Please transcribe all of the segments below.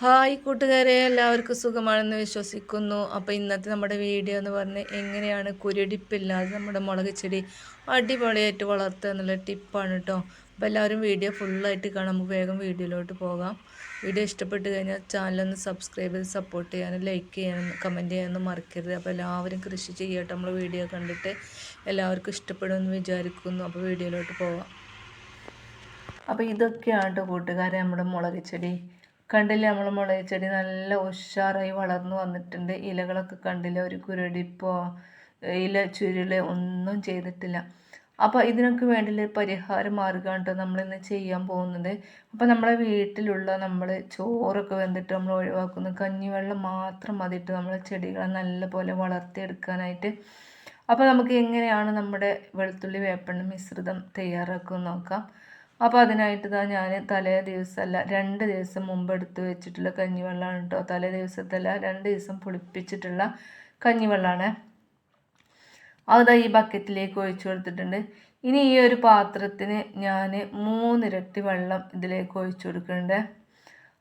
Hi കൂട്ടുകാരെ എല്ലാവർക്കും സുഖമാണെന്ന് വിശ്വസിക്കുന്നു. അപ്പോൾ ഇന്നത്തെ നമ്മുടെ വീഡിയോ എന്ന് പറഞ്ഞ് എങ്ങനെയാണ് കുരുടിപ്പില്ലാതെ നമ്മുടെ മുളക് ചെടി അടിപൊളിയായിട്ട് വളർത്തുക എന്നുള്ള ടിപ്പാണ് കേട്ടോ. അപ്പോൾ എല്ലാവരും വീഡിയോ ഫുള്ളായിട്ട് കാണാം. നമുക്ക് വേഗം വീഡിയോയിലോട്ട് പോകാം. വീഡിയോ ഇഷ്ടപ്പെട്ട് കഴിഞ്ഞാൽ ചാനലൊന്ന് സബ്സ്ക്രൈബ് ചെയ്ത് സപ്പോർട്ട് ചെയ്യാനും ലൈക്ക് ചെയ്യാനും കമന്റ് ചെയ്യാനൊന്നും മറക്കരുത്. അപ്പോൾ എല്ലാവരും കൃഷി ചെയ്യട്ടെ നമ്മൾ വീഡിയോ കണ്ടിട്ട്. എല്ലാവർക്കും ഇഷ്ടപ്പെടുമെന്ന് വിചാരിക്കുന്നു. അപ്പോൾ വീഡിയോയിലോട്ട് പോകാം. അപ്പോൾ ഇതൊക്കെയാണ് കേട്ടോ കൂട്ടുകാരെ നമ്മുടെ മുളക് ചെടി. കണ്ടില്ലേ നമ്മൾ മുളക് ചെടി നല്ല ഉഷാറായി വളർന്നു വന്നിട്ടുണ്ട്. ഇലകളൊക്കെ കണ്ടില്ല? ഒരു കുരടിപ്പോ ഇല ചുരുൾ ഒന്നും ചെയ്തിട്ടില്ല. അപ്പോൾ ഇതിനൊക്കെ വേണ്ടിയുള്ള പരിഹാര മാർഗമാണ് നമ്മൾ ഇന്ന് ചെയ്യാൻ പോകുന്നത്? അപ്പോൾ നമ്മളെ വീട്ടിലുള്ള നമ്മൾ ചോറൊക്കെ വെന്തിട്ട് നമ്മൾ ഒഴിവാക്കുന്ന. കഞ്ഞിവെള്ളം മാത്രം മതിയിട്ട് നമ്മളെ ചെടികളെ നല്ലപോലെ വളർത്തിയെടുക്കാനായിട്ട്. അപ്പോൾ നമുക്ക് എങ്ങനെയാണ് നമ്മുടെ വെളുത്തുള്ളി വേപ്പെണ്ണ മിശ്രിതം തയ്യാറാക്കുക നോക്കാം. അപ്പോൾ അതിനായിട്ട് ഇതാ ഞാൻ തലേ ദിവസമല്ല രണ്ട് ദിവസം മുമ്പ് എടുത്ത് വെച്ചിട്ടുള്ള കഞ്ഞിവെള്ളമാണ് കേട്ടോ തലേ ദിവസത്തല്ല രണ്ട് ദിവസം പുളിപ്പിച്ചിട്ടുള്ള കഞ്ഞിവെള്ളമാണ് അതാ ഈ ബക്കറ്റിലേക്ക് ഒഴിച്ചു കൊടുത്തിട്ടുണ്ട്. ഇനി ഈ ഒരു പാത്രത്തിന് ഞാൻ മൂന്നിരട്ടി വെള്ളം ഇതിലേക്ക് ഒഴിച്ചു കൊടുക്കുന്നുണ്ട്.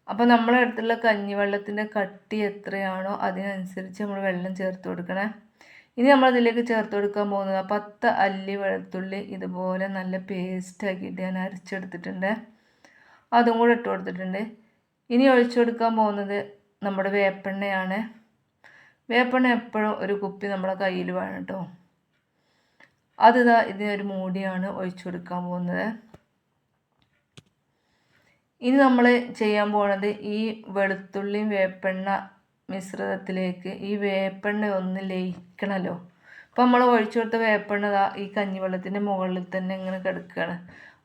അപ്പോൾ നമ്മളെ അടുത്തുള്ള കഞ്ഞിവെള്ളത്തിന്റെ കട്ടി എത്രയാണോ അതിനനുസരിച്ച് നമ്മൾ വെള്ളം ചേർത്ത് കൊടുക്കണേ. ഇനി നമ്മൾ ഇതിലേക്ക് ചേർത്ത് കൊടുക്കാൻ പോകുന്നത് പത്ത് അല്ലി വെളുത്തുള്ളി ഇതുപോലെ നല്ല പേസ്റ്റ് ആക്കിയിട്ട് ഞാൻ അരച്ചെടുത്തിട്ടുണ്ട്. അതും കൂടെ ഇട്ട് കൊടുത്തിട്ടുണ്ട്. ഇനി ഒഴിച്ചു കൊടുക്കാൻ പോകുന്നത് നമ്മുടെ വേപ്പെണ്ണയാണ്. വേപ്പെണ്ണ എപ്പോഴും ഒരു കുപ്പി നമ്മുടെ കയ്യിൽ വേണം കേട്ടോ അത് ഇതാ ഇതിനൊരു മൂടിയാണ് ഒഴിച്ചു കൊടുക്കാൻ പോകുന്നത്. ഇനി നമ്മൾ ചെയ്യാൻ പോകുന്നത് ഈ വെളുത്തുള്ളിയും വേപ്പെണ്ണ മിശ്രിതത്തിലേക്ക് ഈ വേപ്പെണ്ണ ഒന്ന് ലയിക്കണമല്ലോ അപ്പോൾ നമ്മൾ ഒഴിച്ചു കൊടുത്ത വേപ്പെണ്ണ ഈ കഞ്ഞിവെള്ളത്തിന്റെ മുകളിൽ തന്നെ ഇങ്ങനെ കിടക്കുകയാണ്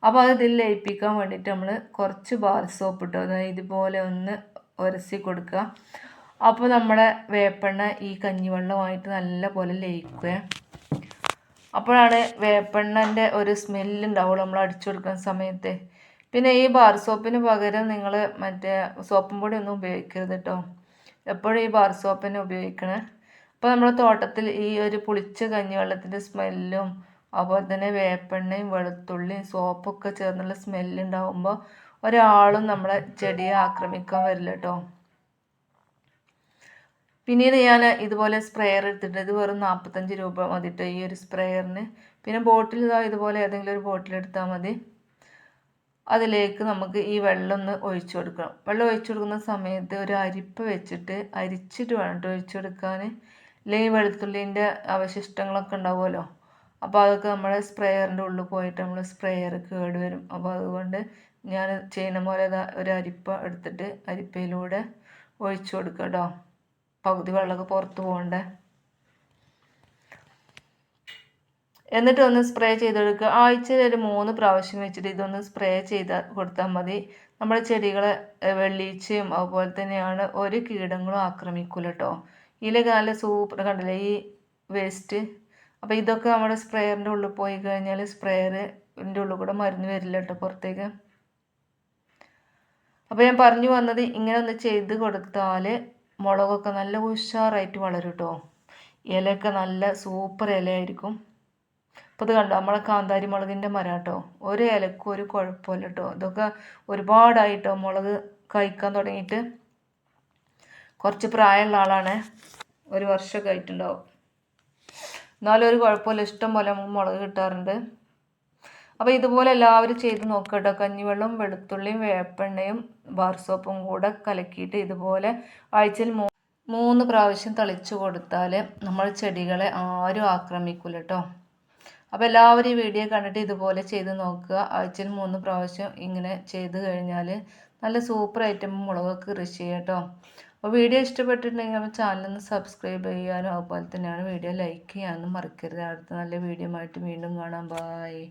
അപ്പോൾ അത് ഇതിൽ ലയിപ്പിക്കാൻ വേണ്ടിയിട്ട് നമ്മൾ കുറച്ച് ബാർ സോപ്പ് ഇട്ടു അതായത് ഇതുപോലെ ഒന്ന് ഉരസി കൊടുക്കുക. അപ്പോൾ നമ്മുടെ വേപ്പെണ്ണ ഈ കഞ്ഞിവെള്ളമായിട്ട് നല്ല പോലെ ലയിക്കുക. അപ്പോഴാണ് വേപ്പെണ്ണന്റെ ഒരു സ്മെല്ലുണ്ടാവുള്ളൂ നമ്മൾ അടിച്ചു കൊടുക്കുന്ന സമയത്ത്. പിന്നെ ഈ ബാർ സോപ്പിന് പകരം നിങ്ങൾ മറ്റേ സോപ്പും പൊടി ഒന്നും ഉപയോഗിക്കരുത് കേട്ടോ എപ്പോഴും ഈ ബാർ സോപ്പ് ഉപയോഗിക്കണേ. അപ്പോൾ നമ്മുടെ തോട്ടത്തിൽ ഈ ഒരു പുളിച്ച കഞ്ഞിവെള്ളത്തിന്റെ സ്മെല്ലും അതുപോലെ തന്നെ വേപ്പെണ്ണയും വെളുത്തുള്ളിയും സോപ്പൊക്കെ ചേർന്നുള്ള സ്മെല്ലുണ്ടാകുമ്പോൾ ഒരാളും നമ്മളെ ചെടിയെ ആക്രമിക്കാൻ വരില്ല കേട്ടോ പിന്നീട് ഞാൻ ഇതുപോലെ സ്പ്രെയർ എടുത്തിട്ടുണ്ട് ഇത് വെറും നാൽപ്പത്തഞ്ച് രൂപ മതിട്ടോ ഈ ഒരു സ്പ്രെയറിന് പിന്നെ ബോട്ടിൽ ഇതാ ഇതുപോലെ ഏതെങ്കിലും ഒരു ബോട്ടിൽ എടുത്താൽ മതി. അതിലേക്ക് നമുക്ക് ഈ വെള്ളം ഒന്ന് ഒഴിച്ചു കൊടുക്കണം. വെള്ളം ഒഴിച്ചു കൊടുക്കുന്ന സമയത്ത് ഒരു അരിപ്പ വെച്ചിട്ട് അരിച്ചിട്ട് വേണം കേട്ടോ ഒഴിച്ചു കൊടുക്കാൻ. അല്ലെങ്കിൽ വെളുത്തുള്ളിന്റെ അവശിഷ്ടങ്ങളൊക്കെ ഉണ്ടാവുമല്ലോ. അപ്പോൾ അതൊക്കെ നമ്മൾ സ്പ്രെയറിന്റെ ഉള്ളിൽ പോയിട്ട് നമ്മൾ സ്പ്രേയർ കേട് വരും. അപ്പോൾ അതുകൊണ്ട് ഞാൻ ചെയ്യുന്ന പോലെ ഒരു അരിപ്പ എടുത്തിട്ട് അരിപ്പയിലൂടെ ഒഴിച്ചു കൊടുക്കുക കേട്ടോ. പകുതി വെള്ളമൊക്കെ പുറത്ത് പോകണ്ടേ. എന്നിട്ട് ഒന്ന് സ്പ്രേ ചെയ്തെടുക്കുക. ആഴ്ചയിൽ ഒരു മൂന്ന് പ്രാവശ്യം വെച്ചിട്ട് ഇതൊന്ന് സ്പ്രേ ചെയ്ത് കൊടുത്താൽ മതി. നമ്മുടെ ചെടികളെ വെള്ളീച്ചയും അതുപോലെ തന്നെയാണ് ഒരു കീടങ്ങളും ആക്രമിക്കില്ല കേട്ടോ ഇതിലൊക്കെ നല്ല സൂപ്പർ കണ്ടില്ലേ ഈ വേസ്റ്റ് അപ്പോൾ ഇതൊക്കെ നമ്മുടെ സ്പ്രേയറിന്റെ ഉള്ളിൽ പോയി കഴിഞ്ഞാൽ സ്പ്രേയറിന്റെ ഉള്ളിൽ കൂടെ മരുന്ന് വരില്ല കേട്ടോ പുറത്തേക്ക്. അപ്പോൾ ഞാൻ പറഞ്ഞു വന്നത് ഇങ്ങനെ ഒന്ന് ചെയ്ത് കൊടുത്താൽ മുളകൊക്കെ നല്ല ഉഷാറായിട്ട് വളരും കേട്ടോ ഇലയൊക്കെ നല്ല സൂപ്പർ ഇലയായിരിക്കും. അപ്പോൾ ഇത് കണ്ടോ? നമ്മളെ കാന്താരി മുളകിന്റെ മരം കേട്ടോ ഒരു ഇലക്കും ഒരു കുഴപ്പമില്ല കേട്ടോ ഇതൊക്കെ ഒരുപാടായിട്ടോ മുളക് കഴിക്കാൻ തുടങ്ങിയിട്ട്. കുറച്ച് പ്രായമുള്ള ആളാണ്. ഒരു വർഷമൊക്കെ ആയിട്ടുണ്ടാവും. എന്നാലും ഒരു കുഴപ്പമില്ല. ഇഷ്ടം പോലെ മുളക് കിട്ടാറുണ്ട്. അപ്പോൾ ഇതുപോലെ എല്ലാവരും ചെയ്ത് നോക്കുക കേട്ടോ കഞ്ഞിവെള്ളം വെളുത്തുള്ളിയും വേപ്പെണ്ണയും ബാർ സോപ്പും കൂടെ കലക്കിയിട്ട് ഇതുപോലെ ആഴ്ചയിൽ മൂന്ന് പ്രാവശ്യം തളിച്ചു കൊടുത്താൽ നമ്മൾ ചെടികളെ ആരും ആക്രമിക്കില്ല കേട്ടോ അപ്പോൾ എല്ലാവരും ഈ വീഡിയോ കണ്ടിട്ട് ഇതുപോലെ ചെയ്ത് നോക്കുക. ആഴ്ചയിൽ മൂന്ന് പ്രാവശ്യം ഇങ്ങനെ ചെയ്ത് കഴിഞ്ഞാൽ നല്ല സൂപ്പർ ഐറ്റം മുളകൊക്കെ കൃഷി ചെയ്യാം കേട്ടോ. അപ്പോൾ വീഡിയോ ഇഷ്ടപ്പെട്ടിട്ടുണ്ടെങ്കിൽ നമ്മൾ ചാനലൊന്ന് സബ്സ്ക്രൈബ് ചെയ്യാനും അതുപോലെ തന്നെയാണ് വീഡിയോ ലൈക്ക് ചെയ്യാനും മറക്കരുത്. അടുത്ത നല്ല വീഡിയോ ആയിട്ട് വീണ്ടും കാണാം. ബായ്